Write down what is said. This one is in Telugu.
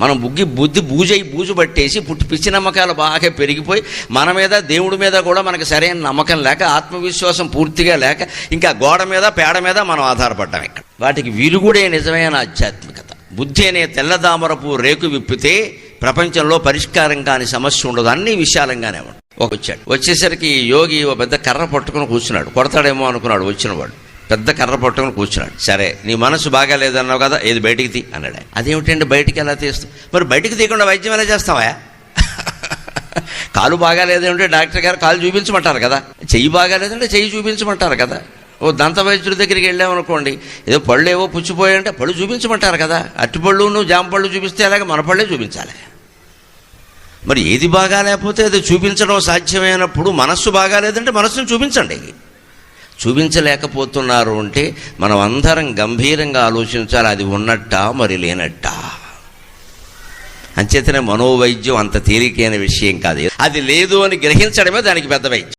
మనం బుగ్గి బుద్ధి బూజై బూజు పట్టేసి పుట్టి పిచ్చి నమ్మకాలు బాగా పెరిగిపోయి మన మీద దేవుడి మీద కూడా మనకు సరైన నమ్మకం లేక ఆత్మవిశ్వాసం పూర్తిగా లేక ఇంకా గోడ మీద పేడ మీద మనం ఆధారపడ్డాం ఇక్కడ. వాటికి విరుగుడే నిజమైన ఆధ్యాత్మికత. బుద్ధి అనే తెల్లదామరపు రేకు విప్పితే ప్రపంచంలో పరిష్కారం కాని సమస్య ఉండదు. అన్ని విశాలంగానే ఉండదు ఒక వచ్చాడు. వచ్చేసరికి యోగి ఒక పెద్ద కర్ర పట్టుకుని కూర్చున్నాడు. కొడతాడేమో అనుకున్నాడు వచ్చినవాడు పెద్ద కర్ర పట్టుకుని కూర్చున్నాడు. సరే నీ మనసు బాగా లేదన్నావు కదా ఏది బయటికి తీ అన్నాడు అదేమిటండి బయటికి ఎలా తీస్తావు? మరి బయటికి తీయకుండా వైద్యం ఎలా చేస్తావా? కాలు బాగా లేదంటే డాక్టర్ గారు కాలు చూపించమంటారు కదా. చెయ్యి బాగా లేదంటే చెయ్యి చూపించమంటారు కదా. ఓ దంత వైద్యుడి దగ్గరికి వెళ్ళామనుకోండి ఏదో పళ్ళు ఏవో పుచ్చిపోయాయంటే పళ్ళు చూపించమంటారు కదా. అట్టి పళ్ళు నువ్వు జామ పళ్ళు చూపిస్తే అలాగే మన పళ్ళే చూపించాలి. మరి ఏది బాగా లేకపోతే అది చూపించడం సాధ్యమైనప్పుడు మనస్సు బాగా లేదంటే మనస్సును చూపించండి. చూపించలేకపోతున్నారు అంటే మనం అందరం గంభీరంగా ఆలోచించాలి అది ఉన్నట్టా మరి లేనట్టా? అంచేతనే మనోవైద్యం అంత తేలికైన విషయం కాదు. అది లేదు అని గ్రహించడమే దానికి పెద్ద వైద్యం.